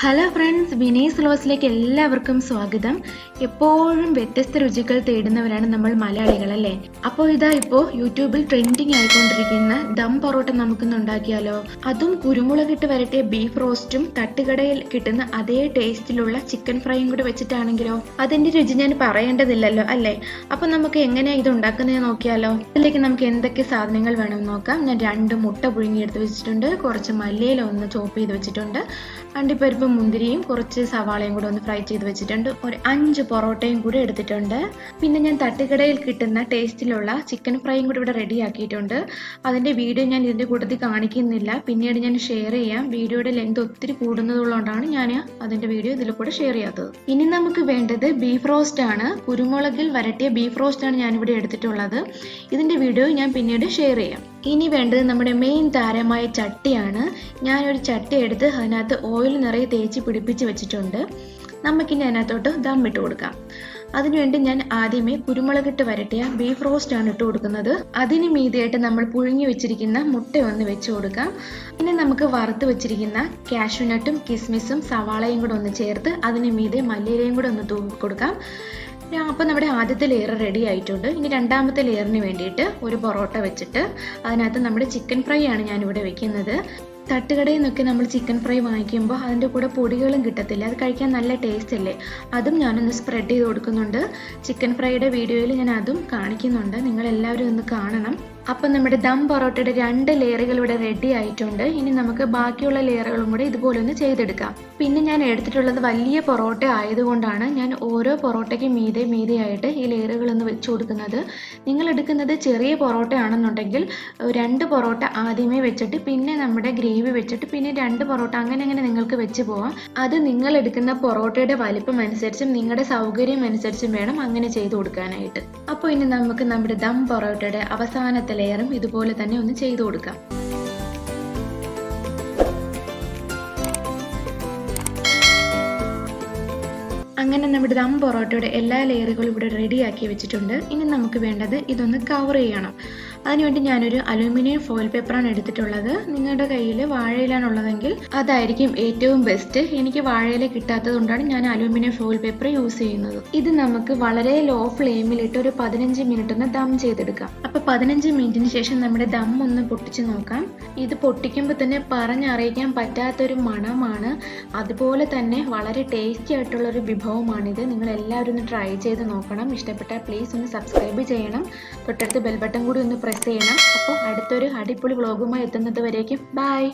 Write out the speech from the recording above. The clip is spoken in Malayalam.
ഹലോ ഫ്രണ്ട്സ് വിനീസ് ലോസിലേക്ക് എല്ലാവർക്കും സ്വാഗതം. എപ്പോഴും വ്യത്യസ്ത രുചികൾ തേടുന്നവരാണ് നമ്മൾ മലയാളികൾ അല്ലേ അപ്പോൾ ഇതാ ഇപ്പോൾ യൂട്യൂബിൽ ട്രെൻഡിങ് ആയിക്കൊണ്ടിരിക്കുന്ന ദം പൊറോട്ട നമുക്കൊന്ന് ഉണ്ടാക്കിയാലോ? അതും കുരുമുളകിട്ട് വരട്ടിയ ബീഫ് റോസ്റ്റും തട്ടുകടയിൽ കിട്ടുന്ന അതേ ടേസ്റ്റിലുള്ള ചിക്കൻ ഫ്രൈയും കൂടെ വെച്ചിട്ടാണെങ്കിലോ? അതിന്റെ രുചി ഞാൻ പറയേണ്ടതില്ലല്ലോ അല്ലേ? അപ്പോൾ നമുക്ക് എങ്ങനെയാണ് ഇത് ഉണ്ടാക്കുന്നത് നോക്കിയാലോ? അതിലേക്ക് നമുക്ക് എന്തൊക്കെ സാധനങ്ങൾ വേണമെന്ന് നോക്കാം. ഞാൻ രണ്ട് മുട്ട പുഴുങ്ങിയെടുത്ത് വെച്ചിട്ടുണ്ട്. കുറച്ച് മല്ലിയില ഒന്ന് ചോപ്പ് ചെയ്ത് വെച്ചിട്ടുണ്ട്. അണ്ടിപ്പരിപ്പ് മുന്തിരിയും കുറച്ച് സവാളയും കൂടെ ഒന്ന് ഫ്രൈ ചെയ്ത് വെച്ചിട്ടുണ്ട്. ഒരു അഞ്ച് പൊറോട്ടയും കൂടെ എടുത്തിട്ടുണ്ട്. പിന്നെ ഞാൻ തട്ടുകടയിൽ കിട്ടുന്ന ടേസ്റ്റിലുള്ള ചിക്കൻ ഫ്രൈയും കൂടെ ഇവിടെ റെഡി ആക്കിയിട്ടുണ്ട്. അതിന്റെ വീഡിയോ ഞാൻ ഇതിന്റെ കൂട്ടത്തിൽ കാണിക്കുന്നില്ല. പിന്നീട് ഞാൻ ഷെയർ ചെയ്യാം. വീഡിയോയുടെ ലെങ്ത് ഒത്തിരി കൂടുന്നതുകൊണ്ടാണ് ഞാൻ അതിന്റെ വീഡിയോ ഇതിൽ കൂടെ ഷെയർ ചെയ്യാത്തത്. ഇനി നമുക്ക് വേണ്ടത് ബീഫ് റോസ്റ്റ് ആണ്. കുരുമുളകിൽ വരട്ടിയ ബീഫ് റോസ്റ്റ് ആണ് ഞാനിവിടെ എടുത്തിട്ടുള്ളത്. ഇതിന്റെ വീഡിയോ ഞാൻ പിന്നീട് ഷെയർ ചെയ്യാം. ഇനി വേണ്ടത് നമ്മുടെ മെയിൻ താരമായ ചട്ടിയാണ്. ഞാനൊരു ചട്ടി എടുത്ത് അതിനകത്ത് ഓയിൽ നിറയെ തേച്ച് പിടിപ്പിച്ച് വെച്ചിട്ടുണ്ട്. നമുക്കിനി അതിനകത്തോട്ട് ദം ഇട്ട് കൊടുക്കാം. അതിനുവേണ്ടി ഞാൻ ആദ്യമേ കുരുമുളകിട്ട് വരട്ടിയ ബീഫ് റോസ്റ്റ് ആണ് ഇട്ട് കൊടുക്കുന്നത്. അതിന് മീതിയായിട്ട് നമ്മൾ പുഴുങ്ങി വെച്ചിരിക്കുന്ന മുട്ട ഒന്ന് വെച്ച് കൊടുക്കാം. പിന്നെ നമുക്ക് വറുത്ത് വെച്ചിരിക്കുന്ന കാഷ്യൂനട്ടും കിസ്മിസും സവാളയും കൂടെ ഒന്ന് ചേർത്ത് അതിന് മീതെ മല്ലിയിലയും കൂടെ ഒന്ന് തൂക്കി കൊടുക്കാം. അപ്പോൾ നമ്മുടെ ആദ്യത്തെ ലെയർ റെഡി ആയിട്ടുണ്ട്. ഇനി രണ്ടാമത്തെ ലെയറിന് വേണ്ടിയിട്ട് ഒരു പൊറോട്ട വെച്ചിട്ട് അതിനകത്ത് നമ്മുടെ ചിക്കൻ ഫ്രൈ ആണ് ഞാനിവിടെ വെക്കുന്നത്. തട്ടുകടയിൽ നിന്നൊക്കെ നമ്മൾ ചിക്കൻ ഫ്രൈ വാങ്ങിക്കുമ്പോൾ അതിന്റെ കൂടെ പൊടികളും കിട്ടത്തില്ല. അത് കഴിക്കാൻ നല്ല ടേസ്റ്റ് അല്ലേ? അതും ഞാനൊന്ന് സ്പ്രെഡ് ചെയ്ത് കൊടുക്കുന്നുണ്ട്. ചിക്കൻ ഫ്രൈയുടെ വീഡിയോയിൽ ഞാൻ അതും കാണിക്കുന്നുണ്ട്. നിങ്ങളെല്ലാവരും ഒന്ന് കാണണം. അപ്പം നമ്മുടെ ദം പൊറോട്ടയുടെ രണ്ട് ലെയറുകൾ ഇവിടെ റെഡി ആയിട്ടുണ്ട്. ഇനി നമുക്ക് ബാക്കിയുള്ള ലെയറുകളും കൂടെ ഇതുപോലെ ഒന്ന് ചെയ്തെടുക്കാം. പിന്നെ ഞാൻ എടുത്തിട്ടുള്ളത് വലിയ പൊറോട്ട ആയതുകൊണ്ടാണ് ഞാൻ ഓരോ പൊറോട്ടയ്ക്ക് മീതെ മീതെ ആയിട്ട് ഈ ലെയറുകളൊന്ന് വെച്ച് കൊടുക്കുന്നത്. നിങ്ങൾ എടുക്കുന്നത് ചെറിയ പൊറോട്ട ആണെന്നുണ്ടെങ്കിൽ രണ്ട് പൊറോട്ട ആദ്യമേ വെച്ചിട്ട് പിന്നെ നമ്മുടെ ഗ്രേവി വെച്ചിട്ട് പിന്നെ രണ്ട് പൊറോട്ട അങ്ങനെ അങ്ങനെ നിങ്ങൾക്ക് വെച്ച് പോവാം. അത് നിങ്ങൾ എടുക്കുന്ന പൊറോട്ടയുടെ വലിപ്പം അനുസരിച്ചും നിങ്ങളുടെ സൗകര്യം അനുസരിച്ചും വേണം അങ്ങനെ ചെയ്ത് കൊടുക്കാനായിട്ട്. അപ്പോൾ ഇനി നമുക്ക് നമ്മുടെ ദം പൊറോട്ടയുടെ അവസാനത്തെ ലെയറും ഇതുപോലെ തന്നെ ഒന്ന് ചെയ്തു കൊടുക്കാം. അങ്ങനെ നമ്മുടെ ദം പൊറോട്ടയുടെ എല്ലാ ലെയറുകളും ഇവിടെ റെഡിയാക്കി വെച്ചിട്ടുണ്ട്. ഇനി നമുക്ക് വേണ്ടത് ഇതൊന്ന് കവർ ചെയ്യണം. അതിനുവേണ്ടി ഞാനൊരു അലൂമിനിയം ഫോയിൽ പേപ്പറാണ് എടുത്തിട്ടുള്ളത്. നിങ്ങളുടെ കയ്യിൽ വാഴയിലാണുള്ളതെങ്കിൽ അതായിരിക്കും ഏറ്റവും ബെസ്റ്റ് എനിക്ക് വാഴയില കിട്ടാത്തത് കൊണ്ടാണ് ഞാൻ അലൂമിനിയം ഫോയിൽ പേപ്പർ യൂസ് ചെയ്യുന്നത്. ഇത് നമുക്ക് വളരെ ലോ ഫ്ലെയിമിലിട്ട് ഒരു പതിനഞ്ച് മിനിറ്റ് ഒന്ന് ദം ചെയ്തെടുക്കാം. അപ്പൊ പതിനഞ്ച് മിനിറ്റിന് ശേഷം നമ്മുടെ ദം ഒന്ന് പൊട്ടിച്ച് നോക്കാം. ഇത് പൊട്ടിക്കുമ്പോൾ തന്നെ പറഞ്ഞറിയിക്കാൻ പറ്റാത്തൊരു മണമാണ്. അതുപോലെ തന്നെ വളരെ ടേസ്റ്റി ആയിട്ടുള്ള ഒരു വിഭവമാണിത്. നിങ്ങൾ എല്ലാവരും ഒന്ന് ട്രൈ ചെയ്ത് നോക്കണം. ഇഷ്ടപ്പെട്ടാൽ പ്ലീസ് ഒന്ന് സബ്സ്ക്രൈബ് ചെയ്യണം. തൊട്ടടുത്ത് ബെൽ ബട്ടൺ കൂടി ഒന്ന് പ്രസ് ചെയ്യണം. അപ്പോൾ അടുത്തൊരു അടിപൊളി വ്ളോഗുമായി എത്തുന്നത് വരേക്കും. ബൈ